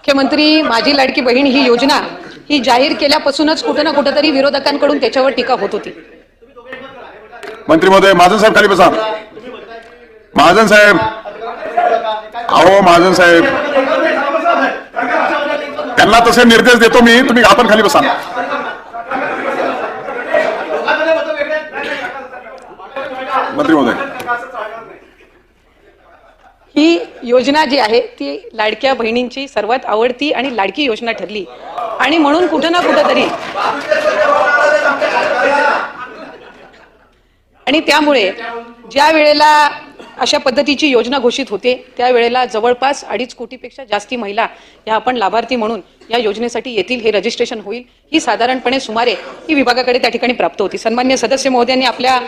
मुख्यमंत्री माझी लाडकी बहीण ही योजना ही जाहीर केल्यापासूनच कुठं ना कुठंतरी विरोधकांकडून त्याच्यावर टीका होत होती. मंत्री महोदय महाजन साहेब खाली बसा. महाजन साहेब. अहो महाजन साहेब. त्यांना तसे निर्देश देतो मी तुम्ही आपण खाली बसा. मंत्री महोदय ही योजना जी आहे ती लाडक्या बहिणींची सर्वात आवडती आणि लाडकी योजना ठरली. आणि म्हणून कुठं ना कुठं तरी आणि त्यामुळे ज्या वेळेला अशा पद्धतीची योजना घोषित होते त्यावेळेला जवळपास अडीच कोटीपेक्षा जास्ती महिला या आपण लाभार्थी म्हणून या योजनेसाठी येतील हे रजिस्ट्रेशन होईल. ही साधारणपणे सुमारे ही विभागाकडे त्या ठिकाणी प्राप्त होती. सन्मान्य सदस्य महोदयांनी आपल्या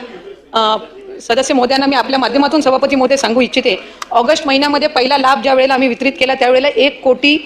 सदस्य मोद्यांना मी आपल्या माध्यमातून सभापती मोदे सांगू इच्छिते. ऑगस्ट महिन्यामध्ये पहिला लाभ ज्या वेळेला आम्ही वितरित केला त्यावेळेला एक कोटी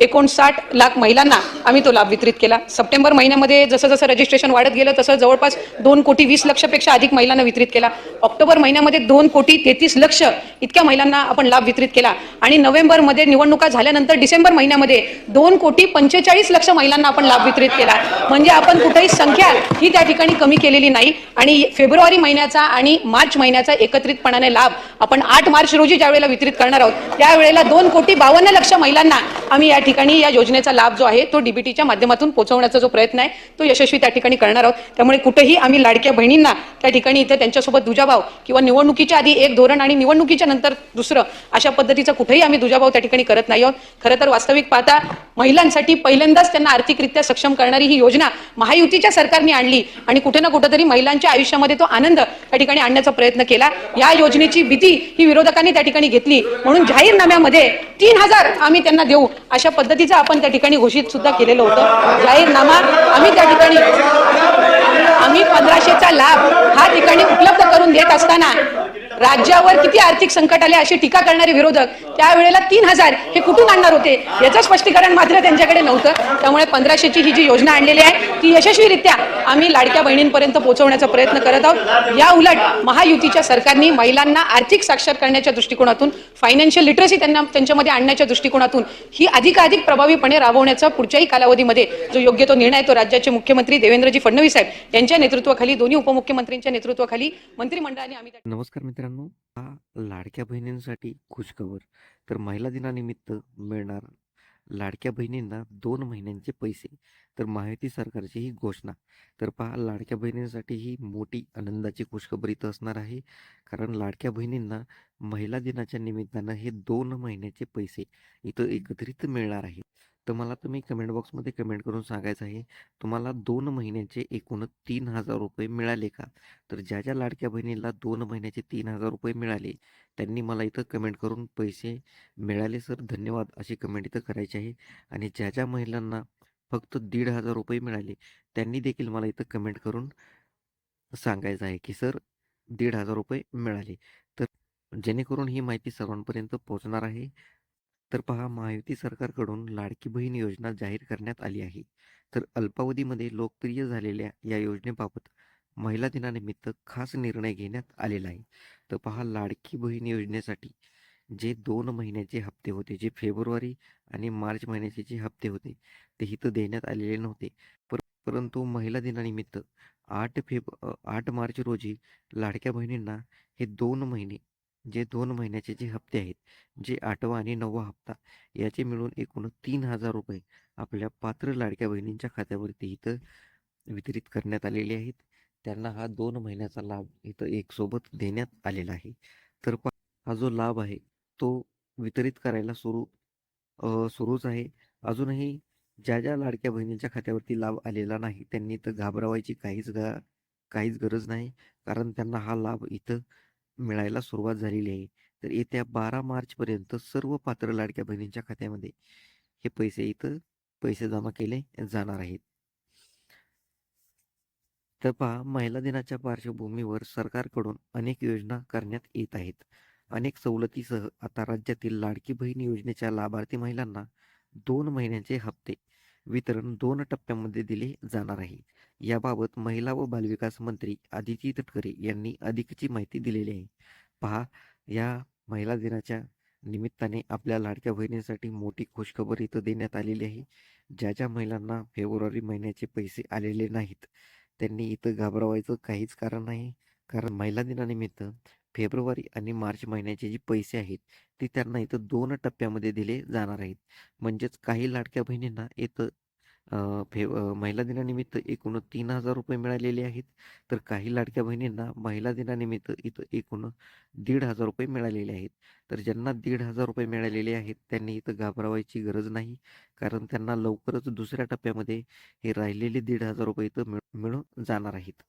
एकोणसाठ लाख महिलांना आम्ही तो लाभ वितरित केला. सप्टेंबर महिन्यामध्ये जसं जसं रजिस्ट्रेशन वाढत गेलं तसं जवळपास दोन कोटी वीस लक्षपेक्षा अधिक महिलांना वितरित केला. ऑक्टोबर महिन्यामध्ये दोन कोटी तेहतीस लक्ष इतक्या महिलांना आपण लाभ वितरित केला. आणि नोव्हेंबरमध्ये निवडणुका झाल्यानंतर डिसेंबर महिन्यामध्ये दोन कोटी पंचेचाळीस लक्ष महिलांना आपण लाभ वितरित केला. म्हणजे आपण कुठेही संख्या ही त्या ठिकाणी कमी केलेली नाही. आणि फेब्रुवारी महिन्याचा आणि मार्च महिन्याचा एकत्रितपणाने लाभ आपण आठ मार्च रोजी ज्यावेळेला वितरित करणार आहोत त्यावेळेला दोन कोटी बावन्न लक्ष महिलांना आम्ही या ठिकाणी या योजनेचा लाभ जो आहे तो डीबीटीच्या माध्यमातून पोहोचवण्याचा जो प्रयत्न आहे तो यशस्वी त्या ठिकाणी करणार आहोत. त्यामुळे कुठेही आम्ही लाडक्या बहिणींना त्या ठिकाणी इथे त्यांच्यासोबत दुजाभाव किंवा निवडणुकीच्या आधी एक धोरण आणि निवडणुकीच्या नंतर दुसरं अशा पद्धतीचा कुठेही आम्ही दुजाभाव त्या ठिकाणी करत नाही आहोत. खरं तर वास्तविक पाहता महिलांसाठी पहिल्यांदाच त्यांना आर्थिकरित्या सक्षम करणारी ही योजना महायुतीच्या सरकारने आणली आणि कुठे ना कुठेतरी महिलांच्या आयुष्यामध्ये तो आनंद त्या ठिकाणी आणण्याचा प्रयत्न केला. या योजनेची भीती ही विरोधकांनी त्या ठिकाणी घेतली. म्हणून जाहीरनाम्यामध्ये तीन हजार आम्ही त्यांना देऊ. अशा पद्धतीचं आपण त्या ठिकाणी घोषित सुद्धा केलेलं होतं. जाहीरनामा आम्ही त्या ठिकाणी आम्ही पंधराशेचा लाभ हा ठिकाणी उपलब्ध करून देत असताना राज्यावर किती आर्थिक संकट आले अशी टीका करणारे विरोधक त्यावेळेला तीन हजार हे कुठून आणणार होते? याचं स्पष्टीकरण मात्र त्यांच्याकडे नव्हतं. त्यामुळे पंधराशेची ही जी योजना आणलेली आहे ती यशस्वीरित्या आम्ही लाडक्या बहिणींपर्यंत पोहोचवण्याचा प्रयत्न करत आहोत. या उलट महायुतीच्या सरकारने महिलांना आर्थिक साक्षर करण्याच्या दृष्टिकोनातून फायनान्शियल लिटरसी त्यांना त्यांच्यामध्ये आणण्याच्या दृष्टिकोनातून ही अधिकाधिक प्रभावीपणे राबवण्याचा पुढच्याही कालावधीमध्ये जो योग्य तो निर्णय तो राज्याचे मुख्यमंत्री देवेंद्रजी फडणवीस साहेब यांच्या नेतृत्वाखाली दोन्ही उपमुख्यमंत्र्यांच्या नेतृत्वाखाली मंत्रिमंडळाने आम्ही नमस्कार मित्रांनो. हा लाडक्या बहिणींसाठी खुशखबर. तर महिला दिनानिमित्त मिळणार लाडक्या बहिणींना दोन महिन्यांचे पैसे. तर माहिती सरकारची ही घोषणा. तर पहा लाडक्या बहिणींसाठी ही मोठी आनंदाची खुशखबरी इथं असणार आहे. कारण लाडक्या बहिणींना महिला दिनाच्या निमित्तानं हे दोन महिन्याचे पैसे इथं एकत्रित मिळणार आहे. तर मला तुम्ही कमेंट बॉक्समध्ये कमेंट करून सांगायचं आहे तुम्हाला दोन महिन्याचे एकूण तीन हजार रुपये मिळाले का? तर ज्या ज्या लाडक्या बहिणीला दोन महिन्याचे तीन हजार रुपये मिळाले त्यांनी मला इथं कमेंट करून पैसे मिळाले सर. धन्यवाद. अशी कमेंट इथं करायची आहे. आणि ज्या ज्या महिलांना फक्त दीड हजार रुपये मिळाले. त्यांनी देखील मला इथं कमेंट करून सांगायचं आहे की सर दीड हजार रुपये मिळाले. तर जेणेकरून ही माहिती सर्वांपर्यंत पोहोचणार आहे. तर पहा महायुती सरकारकडून लाडकी बहीण योजना जाहीर करण्यात आली आहे. तर अल्पावधीमध्ये लोकप्रिय झालेल्या या योजनेबाबत महिला दिनानिमित्त खास निर्णय घेण्यात आलेला आहे. तर पहा लाडकी बहीण योजनेसाठी जे दोन महिन्याचे हप्ते होते जे फेब्रुवारी आणि मार्च महिन्याचे जे हप्ते होते ते इथं देण्यात आलेले नव्हते. पर परंतु महिला दिनानिमित्त आठ फेब आठ मार्च रोजी लाडक्या बहिणींना हे दोन महिने जे दोन महिन्याचे जे हप्ते आहेत जे आठवा आणि नववा हप्ता याचे मिळून एकूण तीन हजार रुपये आपल्या पात्र लाडक्या बहिणींच्या खात्यावरती इथं वितरित करण्यात आलेले आहेत. त्यांना हा दोन महिन्याचा लाभ इथं एक सोबत देण्यात आलेला आहे. तर हा जो लाभ आहे तो वितरित करायला सुरू सुरूच आहे. अजूनही ज्या ज्या लाडक्या बहिणींच्या खात्यावरती लाभ आलेला नाही त्यांनी तर घाबरावायची काहीच गा काहीच गरज नाही. कारण त्यांना हा लाभ इथं मिळायला सुरुवात झालेली आहे. तर येत्या बारा मार्चपर्यंत सर्व पात्र लाडक्या बहिणींच्या खात्यामध्ये हे पैसे इथं पैसे जमा केले जाणार आहेत. तर पहा महिला दिनाच्या पार्श्वभूमीवर सरकारकडून अनेक योजना करण्यात येत आहेत. अनेक सवलतीसह आता राज्यातील लाडकी बहीण योजनेच्या लाभार्थी महिलांना दोन महिन्यांचे हप्ते वितरण दोन टप्प्यामध्ये दिले जाणार आहे. याबाबत महिला व बालविकास मंत्री आदिती तटकरे यांनी अधिकची माहिती दिलेली आहे. पहा या महिला दिनाच्या निमित्ताने आपल्या लाडक्या बहिणीसाठी मोठी खुशखबर इथं देण्यात आलेली आहे. ज्या ज्या महिलांना फेब्रुवारी महिन्याचे पैसे आलेले नाहीत त्यांनी इथं घाबरवायचं काहीच कारण नाही. कारण महिला दिनानिमित्त फेब्रुवारी आणि मार्च महिन्याचे जे पैसे आहेत ते त्यांना इथं दोन टप्प्यामध्ये दिले जाणार आहेत. म्हणजेच काही लाडक्या बहिणींना इथं फे महिला दिनानिमित्त एकूण तीन हजार रुपये मिळालेले आहेत. तर काही लाडक्या बहिणींना महिला दिनानिमित्त इथं एकूण दीड हजार रुपये मिळालेले आहेत. तर ज्यांना दीड हजार रुपये मिळालेले आहेत त्यांनी इथं घाबरवायची गरज नाही. कारण त्यांना लवकरच दुसऱ्या टप्प्यामध्ये हे राहिलेले दीड हजार रुपये इथं मिळ मिळून जाणार आहेत.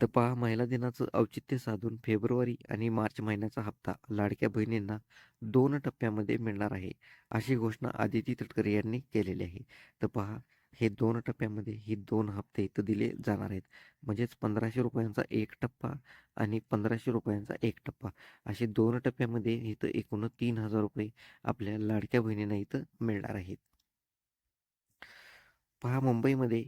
तर पहा महिला दिनाचं औचित्य साधून फेब्रुवारी आणि मार्च महिन्याचा हप्ता लाडक्या बहिणींना दोन टप्प्यामध्ये मिळणार आहे अशी घोषणा आदिती तटकरे यांनी केलेली आहे. तर पहा हे दोन टप्प्यामध्ये ही दोन हप्ते इथं दिले जाणार आहेत. म्हणजेच पंधराशे रुपयांचा एक टप्पा आणि पंधराशे रुपयांचा एक टप्पा. असे दोन टप्प्यामध्ये इथं एकूण तीन हजार रुपये आपल्या लाडक्या बहिणींना इथं मिळणार आहेत. पहा मुंबईमध्ये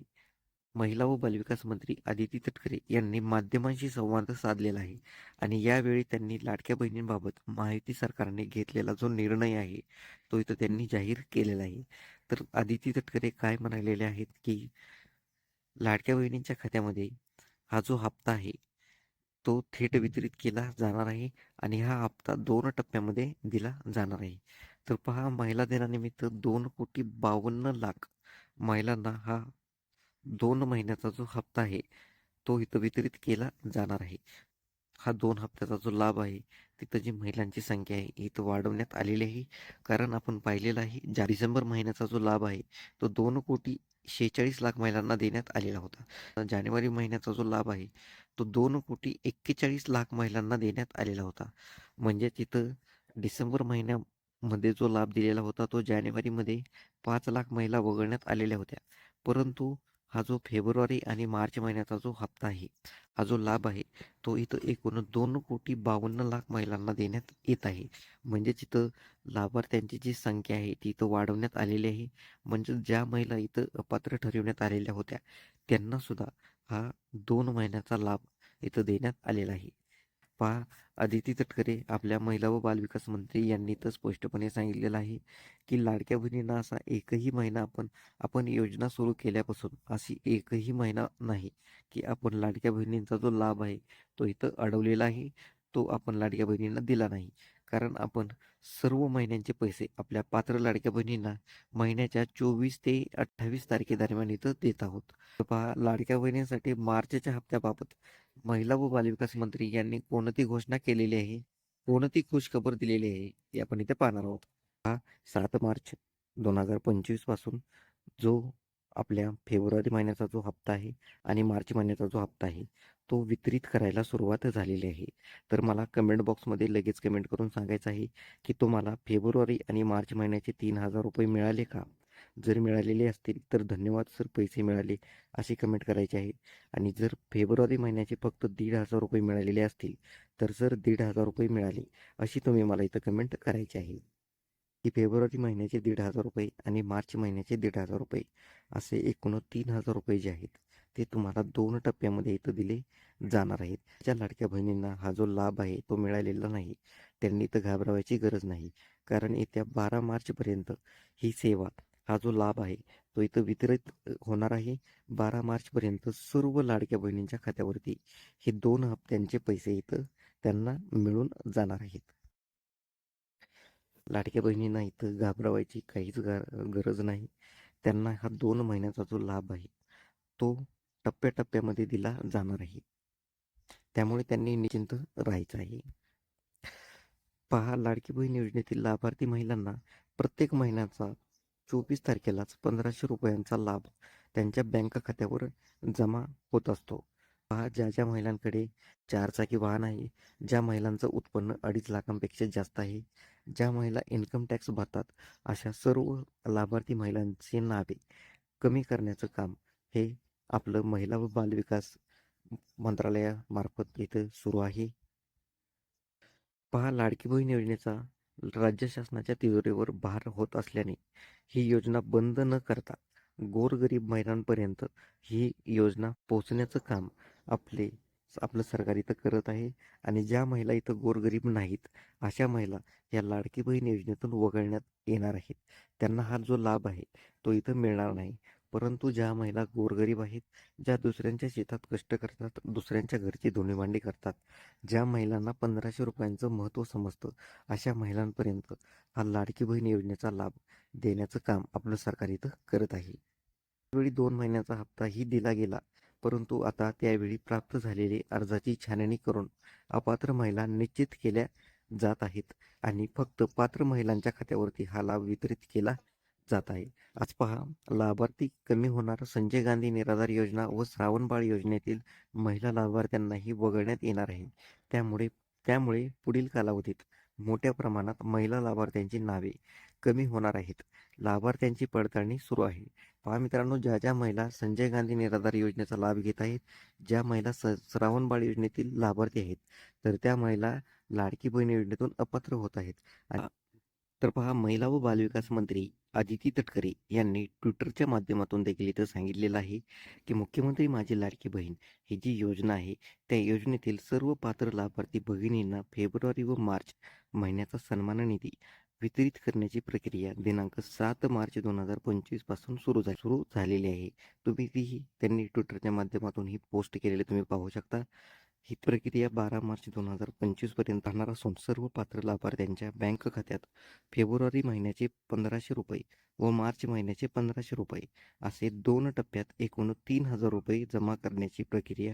महिला व बालविकास मंत्री आदिती तटकरे यांनी माध्यमांशी संवाद साधलेला आहे आणि यावेळी त्यांनी लाडक्या बहिणींबाबत माहिती सरकारने घेतलेला जो निर्णय आहे तो इथं त्यांनी जाहीर केलेला आहे. तर आदिती तटकरे काय म्हणालेले आहेत की लाडक्या बहिणींच्या खात्यामध्ये हा जो हप्ता आहे तो थेट वितरित केला जाणार आहे आणि हा हप्ता दोन टप्प्यामध्ये दिला जाणार आहे. तर पहा महिला दिनानिमित्त दोन कोटी बावन्न लाख महिलांना हा दोन महिन्याचा जो हप्ता आहे तो इथं वितरित केला जाणार आहे. हा दोन हप्त्याचा जो लाभ आहे तिथं जी महिलांची संख्या आहे ही इथं वाढवण्यात आलेली आहे. कारण आपण पाहिलेला आहे ज्या डिसेंबर महिन्याचा जो लाभ आहे तो दोन कोटी शेहेचाळीस लाख महिलांना देण्यात आलेला होता. जानेवारी महिन्याचा जो लाभ आहे तो दोन कोटी एक्केचाळीस लाख महिलांना देण्यात आलेला होता. म्हणजे तिथं डिसेंबर महिन्यामध्ये जो लाभ दिलेला होता तो जानेवारीमध्ये पाच लाख महिला वगळण्यात आलेल्या होत्या. परंतु हा जो फेब्रुवारी आणि मार्च महिन्याचा जो हप्ता आहे हा जो लाभ आहे तो इथं एकूण दोन कोटी बावन्न लाख महिलांना देण्यात येत आहे. म्हणजे तिथं लाभार्थ्यांची जी संख्या आहे ती इथं वाढवण्यात आलेली आहे. म्हणजे ज्या महिला इथं अपात्र ठरविण्यात आलेल्या होत्या त्यांना सुद्धा हा दोन महिन्याचा लाभ इथं देण्यात आलेला आहे. पहा आदिती तटकरे आपल्या महिला व बालविकास मंत्री यांनी तर स्पष्टपणे सांगितलेलं आहे की लाडक्या बहिणींना असा एकही महिना आपण आपण योजना सुरू केल्यापासून अशी एकही महिना नाही की आपण लाडक्या बहिणींचा जो लाभ आहे तो इथं अडवलेला आहे. तो आपण लाडक्या बहिणींना दिला नाही. कारण आपण सर्व महिन्यांचे पैसे आपल्या पात्र लाडक्या बहिणींना महिन्याच्या चोवीस ते अठ्ठावीस तारखेदरम्यान इथं देत आहोत. पहा लाडक्या बहिणींसाठी मार्चच्या हप्त्याबाबत महिला व बालविकास मंत्री यांनी कोणती घोषणा केलेली आहे? कोणती खुशखबर दिलेली आहे? हे आपण इथे पाहणार आहोत. हा सात मार्च दोन हजार पंचवीसपासून जो आपल्या फेब्रुवारी महिन्याचा जो हप्ता आहे आणि मार्च महिन्याचा जो हप्ता आहे तो वितरित करायला सुरुवात झालेली आहे. तर मला कमेंट बॉक्समध्ये लगेच कमेंट करून सांगायचं आहे की तुम्हाला फेब्रुवारी आणि मार्च महिन्याचे तीन हजार रुपये मिळाले का? जर मिळालेले असतील तर धन्यवाद सर पैसे मिळाले असे कमेंट करायचे आहे. आणि जर फेब्रुवारी महिन्याचे फक्त दीड हजार रुपये मिळालेले असतील तर सर दीड हजार रुपये मिळाले अशी तुम्ही मला इथं कमेंट करायची आहे. की फेब्रुवारी महिन्याचे दीड हजार रुपये आणि मार्च महिन्याचे दीड हजार रुपये असे एकूण तीन हजार रुपये जे आहेत ते तुम्हाला दोन टप्प्यामध्ये इथं दिले जाणार आहेत. ज्या लाडक्या बहिणींना हा जो लाभ आहे तो मिळालेला नाही त्यांनी इथं घाबरवायची गरज नाही. कारण येत्या बारा मार्चपर्यंत ही सेवा हा जो लाभ आहे तो इथं वितरित होणार आहे. बारा मार्चपर्यंत सर्व लाडक्या बहिणींच्या खात्यावरती हे दोन हप्त्यांचे पैसे इथं त्यांना मिळून जाणार आहेत. लाडक्या बहिणींना इथं घाबरवायची काहीच गा गरज नाही. त्यांना हा दोन महिन्याचा जो लाभ आहे तो टप्प्याटप्प्यामध्ये दिला जाणार आहे. त्यामुळे त्यांनी निश्चिंत राहायचं आहे. पहा लाडकी बहीण योजनेतील लाभार्थी महिलांना प्रत्येक महिन्याचा चोवीस तारखेलाच पंधराशे रुपयांचा लाभ त्यांच्या बँक खात्यावर जमा होत असतो. पहा ज्या ज्या महिलांकडे चारचाकी वाहन आहे ज्या महिलांचं उत्पन्न अडीच लाखांपेक्षा जास्त आहे ज्या महिला इन्कम टॅक्स भरतात अशा सर्व लाभार्थी महिलांची नावे कमी करण्याचं काम हे आपलं महिला व बालविकास मंत्रालयामार्फत इथं सुरू आहे. पहा लाडकी बहीण योजनेचा राज्य शासनाच्या तिजोरीवर भार होत असल्याने ही योजना बंद न करता गोरगरीब महिलांपर्यंत ही योजना पोहोचण्याचं काम आपले आपलं सरकार इथं करत आहे आणि ज्या महिला इथं गोरगरीब नाहीत अशा महिला या लाडकी बहीण योजनेतून वगळण्यात येणार आहेत. त्यांना हा जो लाभ आहे तो इथं मिळणार नाही. परंतु ज्या महिला गोरगरीब आहेत ज्या दुसऱ्यांच्या शेतात कष्ट करतात दुसऱ्यांच्या घरची धुणीभांडी करतात ज्या महिलांना पंधराशे रुपयांचं महत्त्व समजतं अशा महिलांपर्यंत हा लाडकी बहीण योजनेचा लाभ देण्याचं काम आपलं सरकार इथं करत आहे. त्यावेळी दोन महिन्याचा हप्ताही दिला गेला परंतु आता त्यावेळी प्राप्त झालेली अर्जाची छाननी करून अपात्र महिला निश्चित केल्या जात आहेत आणि फक्त पात्र महिलांच्या खात्यावरती हा लाभ वितरित केला जात आहे. आज पहा लाभार्थी कमी होणार. संजय गांधी निराधार योजना व श्रावणबाळ योजनेतील महिला लाभार्थ्यांनाही वगळण्यात येणार आहे. त्यामुळे त्यामुळे पुढील कालावधीत मोठ्या प्रमाणात महिला लाभार्थ्यांची नावे कमी होणार आहेत. लाभार्थ्यांची पडताळणी सुरू आहे. पहा मित्रांनो ज्या ज्या महिला संजय गांधी निराधार योजनेचा लाभ घेत आहेत ज्या महिला स श्रावणबाळ योजनेतील लाभार्थी आहेत तर त्या महिला लाडकी बहीण योजनेतून अपात्र होत आहेत. तर पहा महिला व बालविकास मंत्री आदिती तटकरे यांनी ट्विटरच्या माध्यमातून देखील इथं सांगितलेलं आहे की मुख्यमंत्री माझी लाडकी बहीण ही जी योजना आहे त्या योजनेतील सर्व पात्र लाभार्थी भगिनींना फेब्रुवारी व मार्च महिन्याचा सन्मान निधी वितरित करण्याची प्रक्रिया दिनांक सात मार्च दोन हजार पंचवीसपासून सुरू झाली सुरू झालेली आहे. तुम्ही तीही त्यांनी ट्विटरच्या माध्यमातून ही पोस्ट केलेली तुम्ही पाहू शकता. ही प्रक्रिया बारा मार्च दोन हजार पंचवीसपर्यंत राहणार असून सर्व पात्र लाभार्थ्यांच्या बँक खात्यात फेब्रुवारी महिन्याचे पंधराशे रुपये व मार्च महिन्याचे पंधराशे रुपये असे दोन टप्प्यात एकूण तीन हजार रुपये जमा करण्याची प्रक्रिया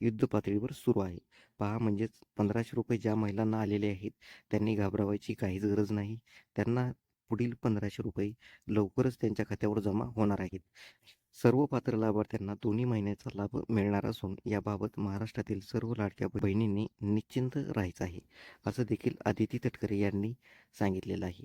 युद्ध पातळीवर सुरू आहे. पहा म्हणजेच पंधराशे रुपये ज्या महिलांना आलेले आहेत त्यांनी घाबरावायची काहीच गरज नाही. त्यांना पुढील पंधराशे रुपये लवकरच त्यांच्या खात्यावर जमा होणार आहेत. सर्व पात्र लाभार्थ्यांना दोन्ही महिन्याचा लाभ मिळणार असून याबाबत महाराष्ट्रातील सर्व लाडक्या बहिणींनी निश्चिंत राहायचं आहे असं देखील आदिती तटकरे यांनी सांगितलेलं आहे.